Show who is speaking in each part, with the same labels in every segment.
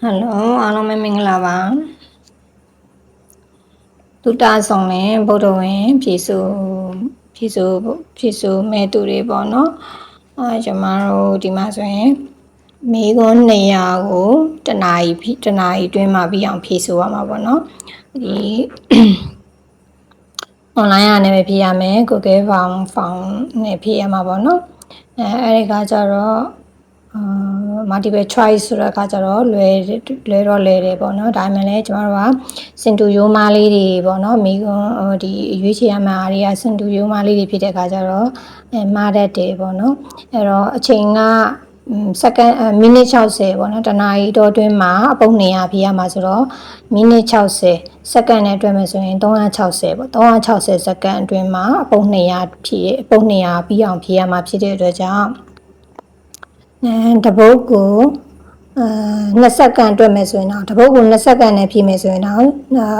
Speaker 1: ဟယ်လိုအားလုံးပဲမင်္ဂလာပါတုတ္တဆောင်နဲ့ဗုဒ္ဓဝင်ဖြည့်ဆိုဖြည့်ဆိုဖြည့်ဆိုမဲ့သူတွေပေါ့နော်အဲကျွန်မတို့ဒီမှာဆိုရင်မိကွန်း200ကိုတနာရီဖြည့်တနာရီအတွင်းမှာပြီးအောင်ဖြည့်ဆိုရမှာပေါ့နော်ဒီ online ကနေပဲဖြည့်ရမယ် Google Form Form နဲ့ဖြည့်ရမှာပေါ့နော်အဲအဲဒီကကြတော့ အာ multiple choice ဆိုတဲ့အခါကျတော့လွယ်လွယ်တော့လွယ်တယ်ပေါ့နော်ဒါမှလည်းကျမတို့ကစင်တူရိုးမားလေးတွေပေါ့နော်မိကွန်းဟိုဒီရွေးချယ်ရမှာတွေကစင်တူရိုးမားလေးတွေဖြစ်တဲ့အခါကျတော့အဲမှားတတ်တယ်ပေါ့နော်အဲ့တော့အချိန်ကစက္ကန့်မိနစ်60ပေါ့နော်တနာရီတော့အတွင်းမှာအပုံ200ပြရမှာဆိုတော့မိနစ်60စက္ကန့်နဲ့တွက်မယ်ဆိုရင်360ပေါ့360စက္ကန့်အတွင်းမှာအပုံ200ဖြည့်အပုံ200ပြီးအောင်ဖြည့်ရမှာဖြစ်တဲ့အတွက်ကြောင့်အဲ တပုတ်ကိုအဲ20စက္ကန့်တွက်မယ်ဆိုရင်တော့တပုတ်ကို20စက္ကန့်နဲ့ဖြည့်မယ်ဆိုရင်တော့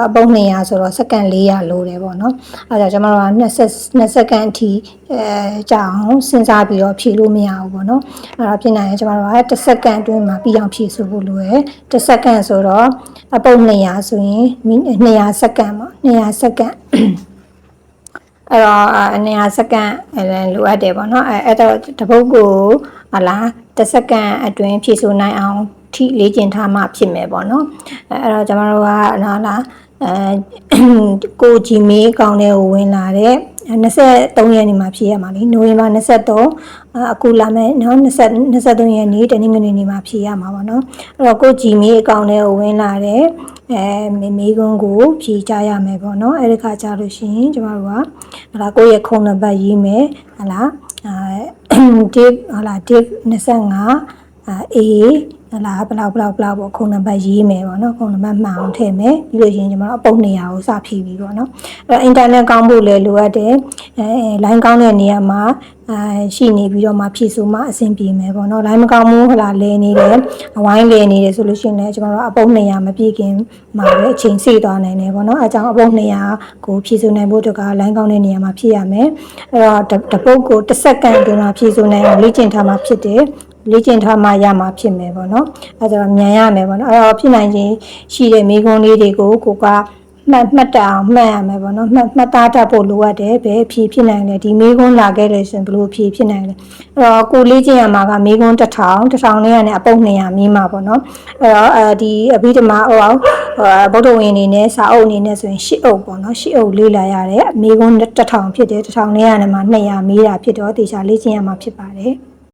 Speaker 1: အပုံ200ဆိုတော့စက္ကန့်400လိုတယ်ပေါ့နော်အဲဒါကြောင့်ကျွန်တော်တို့က20 20စက္ကန့်အထိအဲကြာအောင်စဉ်းစားပြီးတော့ဖြည့်လို့မရဘူးပေါ့နော်အဲဒါဖြစ်နိုင်ရင်ကျွန်တော်တို့က10စက္ကန့်အတွင်းမှာပြီးအောင်ဖြည့်ဆိုဖို့လိုရယ်10စက္ကန့်ဆိုတော့အပုံ200ဆိုရင်200စက္ကန့်ပေါ့200စက္ကန့်အဲ့တော့အနေဟာစက္ကန့်လိုအပ်တယ်ပေါ့နော်အဲအဲ့တော့တပုတ်ကိုဟလာ တစ်စက္ကန့်အတွင်းဖြည့်ဆို့နိုင်အောင်ထိလေ့ကျင့်ထားမှဖြစ်မယ်ပေါ့နော်အဲအဲ့တော့ကျွန်တော်တို့ကဟလာအဲကိုဂျီမေးအကောင့်ထဲကိုဝင်လာတဲ့ 23ရက်နေ့မှာဖြည့်ရမှာလေနိုဝင်ဘာ23အခုလာမယ်နော်20 23ရက်နေ့တနင်္ဂနွေနေ့မှာဖြည့်ရမှာပေါ့နော်အဲ့တော့ကိုဂျီမေးအကောင့်ထဲကိုဝင်လာတဲ့အဲမေမေကွန်းကိုဖြည့်ကြရမယ်ပေါ့နော်အဲ့ဒီခါကျလို့ရှိရင်ကျမတို့ကဟလာကိုယ့်ရဲ့ခုံနံပါတ်ရေးမယ်ဟလာအဲ div ဟလာ div 25အာ A ဟလာဘလောက်ဘလောက်ဘလောက်ပေါ့ခုံနံပါတ်ရေးမယ်ပေါ့နော်ခုံနံပါတ်မှန်အောင်ထည့်မယ်ပြီးလို့ရှိရင်ကျွန်တော်အပုံနေရာကိုစဖြည့်ပြီးပေါ့နော်အဲ့တော့ internet ကောင်းဖို့လည်းလိုအပ်တယ်အဲ line ကောင်းတဲ့နေရာမှာအာရှိနေပြီးတော့မှဖြည့်ဆိုမှအဆင်ပြေမယ်ပေါ့နော် line မကောင်းဘူးဟလာလဲနေတယ်အဝိုင်းလဲနေတယ်ဆိုလို့ရှိရင်လည်းကျွန်တော်တို့အပုံနေရာမပြည့်ခင်မှာပဲအချိန်စေ့သွားနိုင်တယ်ပေါ့နော်အဲကြောင့်အပုံနေရာကိုဖြည့်ဆိုနိုင်ဖို့တက line ကောင်းတဲ့နေရာမှာဖြည့်ရမယ်အဲ့တော့တပုတ်ကိုတစ်စက္ကန့်အတွင်းမှာဖြည့်ဆိုနိုင်အောင်လေ့ကျင့်ထားမှဖြစ်တယ် လေ့ကျင့်ထားမှရမှာဖြစ်မယ်ပေါ့နော်အဲဒါတော့မြန်ရမယ်ပေါ့နော်အဲတော့ဖြစ်နိုင်ခြင်းရှိတဲ့မိကုံးလေးတွေကိုကိုကမှတ်မှတ်တအောင်မှတ်ရမယ်ပေါ့နော်မှတ်မှတ်သားတတ်ဖို့လိုအပ်တယ်ဘယ်ဖြည့်ဖြစ်နိုင်လဲဒီမိကုံးလာခဲ့တယ်ဆိုရင်ဘယ်လိုဖြည့်ဖြစ်နိုင်လဲအဲ့တော့ကိုလေ့ကျင့်ရမှာကမိကုံးတစ်ထောင်တစ်ထောင်လေးကနေအပုတ်200မြင်းမှာပေါ့နော်အဲ့တော့အဲဒီအဘိဓမ္မာဟိုအောင်ဗုဒ္ဓဝင်အနေနဲ့စာအုပ်အနေနဲ့ဆိုရင်ရှစ်အုပ်ပေါ့နော်ရှစ်အုပ်လေးလာရတယ်မိကုံးတစ်ထောင်ဖြစ်တယ်တစ်ထောင်လေးကနေမှ200မေးတာဖြစ်တော့တေချာလေ့ကျင့်ရမှာဖြစ်ပါတယ်